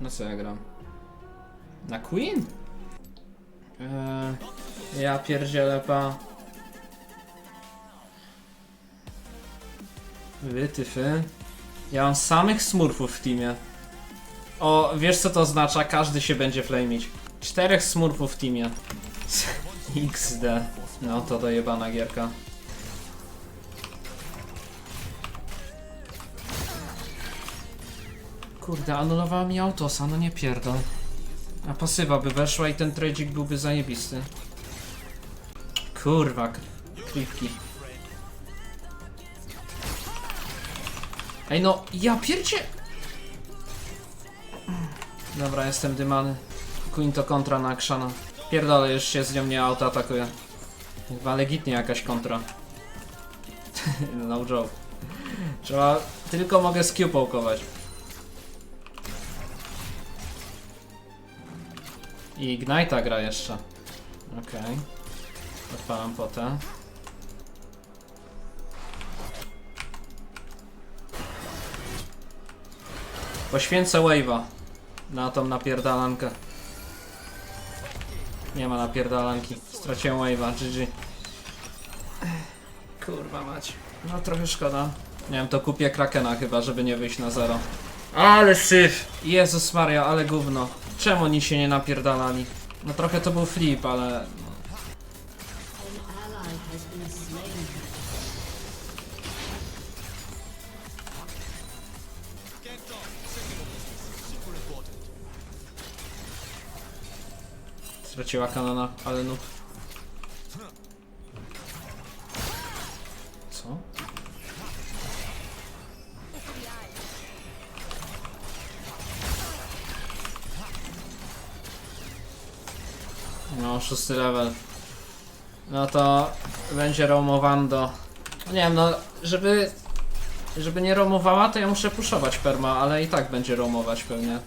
Na co ja gram? Na Queen? Eee, ja pierdzielę pa. Wytyfy. Ja mam samych smurfów w teamie. O, wiesz co to oznacza? Każdy się będzie flamić. Czterech smurfów w teamie. XD. No to dojebana gierka. Kurde, anulowała mi autosa, no nie pierdol. A pasywa by weszła i ten tradzik byłby zajebisty. Kurwa, klipki. Ej no, ja pierdzie... Dobra, jestem dymany. Queen to kontra na Akszana. Pierdolę, już się z nią nie auto atakuje. Chyba legitnie jakaś kontra. no joke. Trzeba... Tylko mogę Q połkować. I Ignite'a gra jeszcze. Okej. Odpalam potę. Poświęcę wave'a na tą napierdalankę. Nie ma napierdalanki. Straciłem wave'a, GG. Kurwa mać. No trochę szkoda. Nie wiem, to kupię Krakena chyba, żeby nie wyjść na zero. Ale syf! Jezus Maria, ale gówno. Czemu oni się nie napierdalali? No trochę to był flip, ale... no. Straciła kanona, ale no. Szósty level. No to będzie roamowando. Nie wiem, no, żeby... Żeby nie roamowała, to ja muszę puszować perma, ale i tak będzie roamować pewnie.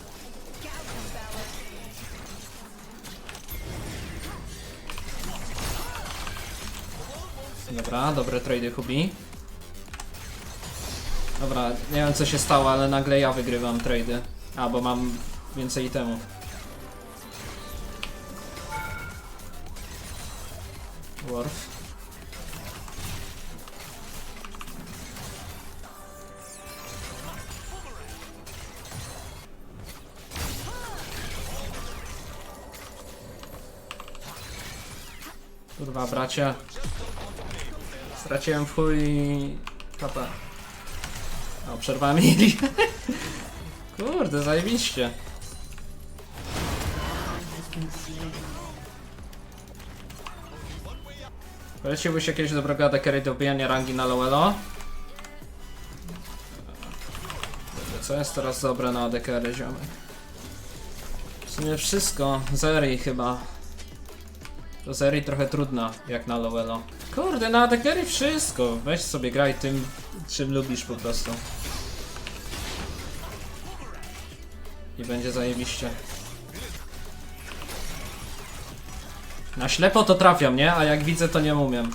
Dobra, dobre trady Hubi. Dobra, nie wiem co się stało, ale nagle ja wygrywam trady. A, bo mam więcej itemów. Worf. Kurwa, bracie. Straciłem w chuj kapę. O, mieli. Kurde, zajebiście. Poleciłbyś jakiegoś dobrego adekery do wbijania rangi na Lowelo? Dobra, Co jest teraz dobre na adekery, ziomek? W sumie wszystko. Zeri chyba. To Zeri trochę trudna, jak na Lowelo. Kurde, na adekery wszystko. Weź sobie graj tym, czym lubisz po prostu. I będzie zajebiście. Na ślepo to trafiam, nie? A jak widzę, to nie umiem.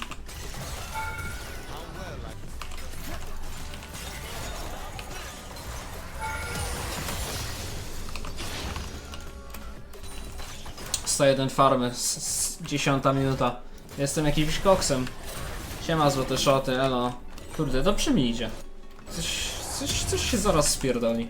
Jeden farmy, s- s- dziesiąta minuta. Jestem jakimś koksem. Siema złote szoty, elo. Kurde, dobrze mi idzie. Coś, coś, coś się zaraz spierdoli.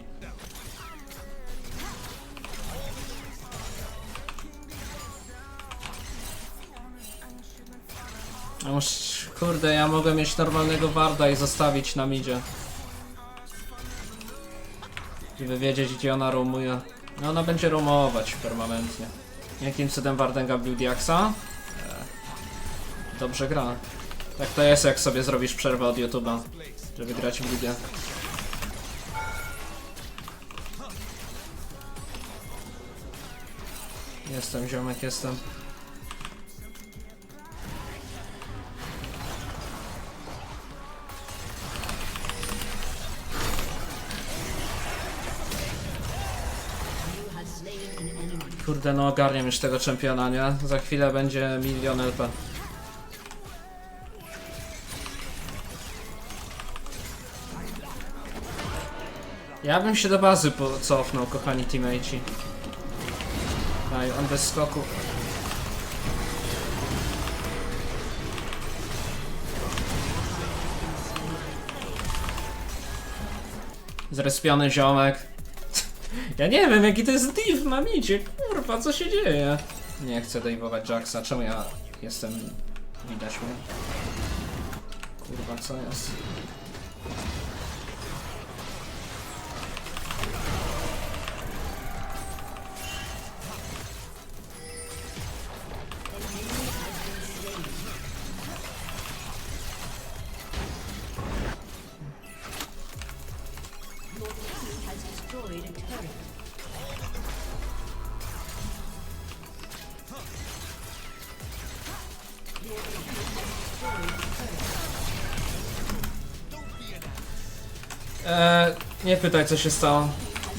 Już, kurde, ja mogę mieć normalnego warda i zostawić na midzie. Żeby wiedzieć, gdzie ona roamuje. No ona będzie roamować permanentnie. Jakim cudem Wardenga bił Diaxa? Eee, Dobrze gra. Tak to jest, jak sobie zrobisz przerwę od YouTube'a, żeby grać w ligę. Jestem, ziomek, jestem. Kurde, no ogarniam już tego czempiona, nie? Za chwilę będzie milion LP. Ja bym się do bazy cofnął, kochani teammateci. Daj, on bez skoku. Zrespiony ziomek. Ja nie wiem jaki to jest div, mamicie, kurwa, co się dzieje? Nie chcę dejwować Jacksa, czemu ja jestem... Widać mnie. Kurwa, co jest? Eee, nie pytaj co się stało.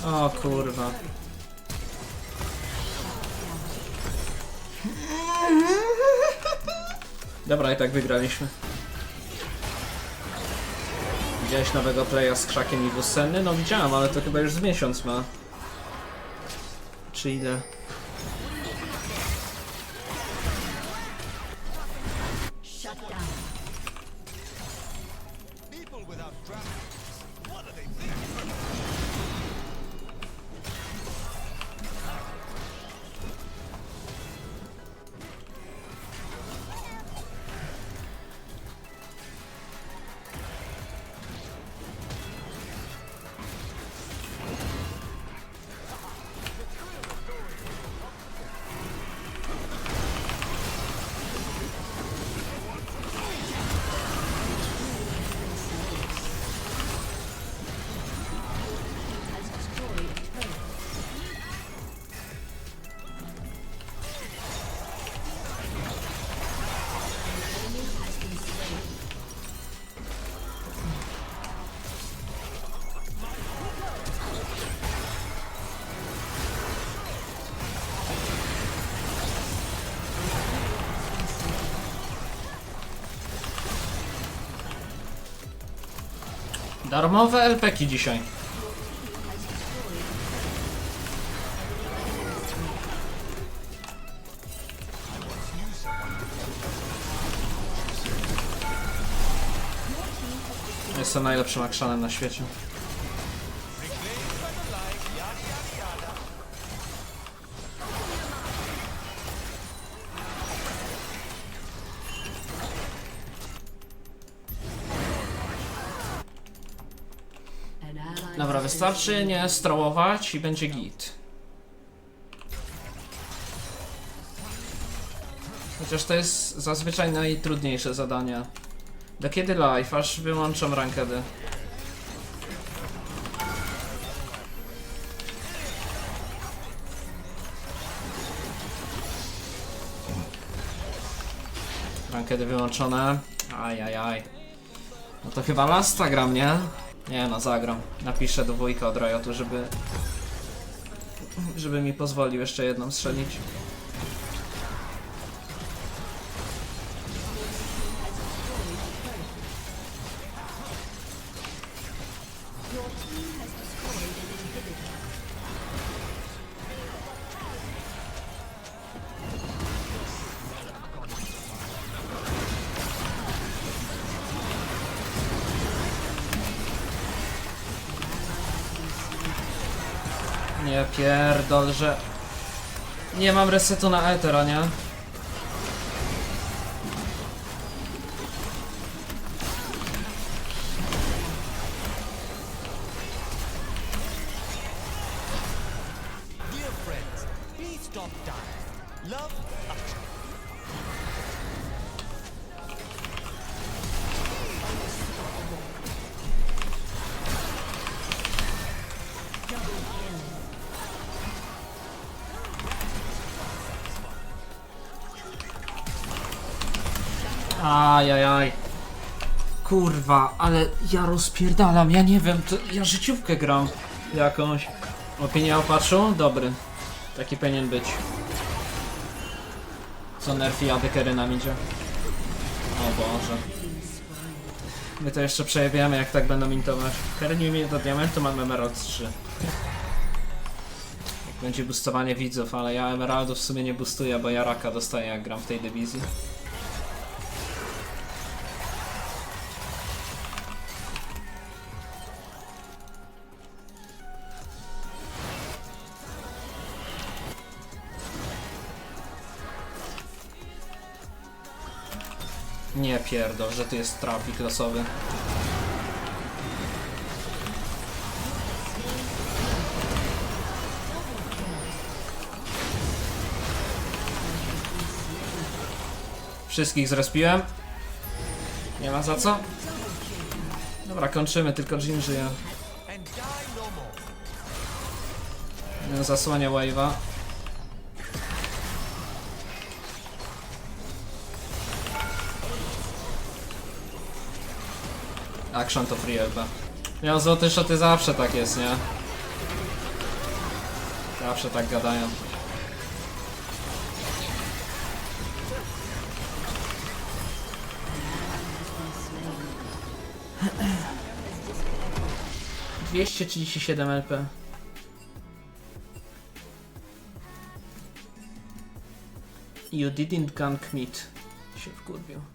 O kurwa. Dobra, i tak wygraliśmy. Widziałeś nowego playa z krzakiem i Wusenny? No widziałem, ale to chyba już z miesiąc ma. Czy ile? Shut down. What are they think? Darmowe LPki dzisiaj. Jestem najlepszym akszanem na świecie. Dobra, wystarczy nie strołować i będzie git. Chociaż to jest zazwyczaj najtrudniejsze zadanie. Do kiedy live? Aż wyłączam rankedy. Rankedy wyłączone. Ajajaj. No to chyba lasta gram, nie? Nie no, zagram. Napiszę do wujka od Riotu, żeby... Żeby mi pozwolił jeszcze jedną strzelić. Nie pierdol, że... Nie mam resetu na Etera, nie? Ajajaj. Kurwa, ale ja rozpierdalam, ja nie wiem, to ja życiówkę gram jakąś. Opinia o patchu? Dobry. Taki powinien być. Co nerfi adekery nam idzie? O Boże. My to jeszcze przejebiamy jak tak będą mintować. Herni mnie do diamentu mam Emerald 3. Jak będzie boostowanie widzów, ale ja Emeraldów w sumie nie boostuję, bo ja raka dostaję jak gram w tej dywizji. Nie pierdol, że tu jest trafik losowy. Wszystkich zrespiłem. Nie ma za co. Dobra, kończymy, tylko Jin żyje. no Zasłania wave'a. Action to free. Miał złoty szoty zawsze tak jest, nie? Zawsze tak gadają. Dwieście trzydzieści siedem LP. You didn't gank meat. Się wkurwił.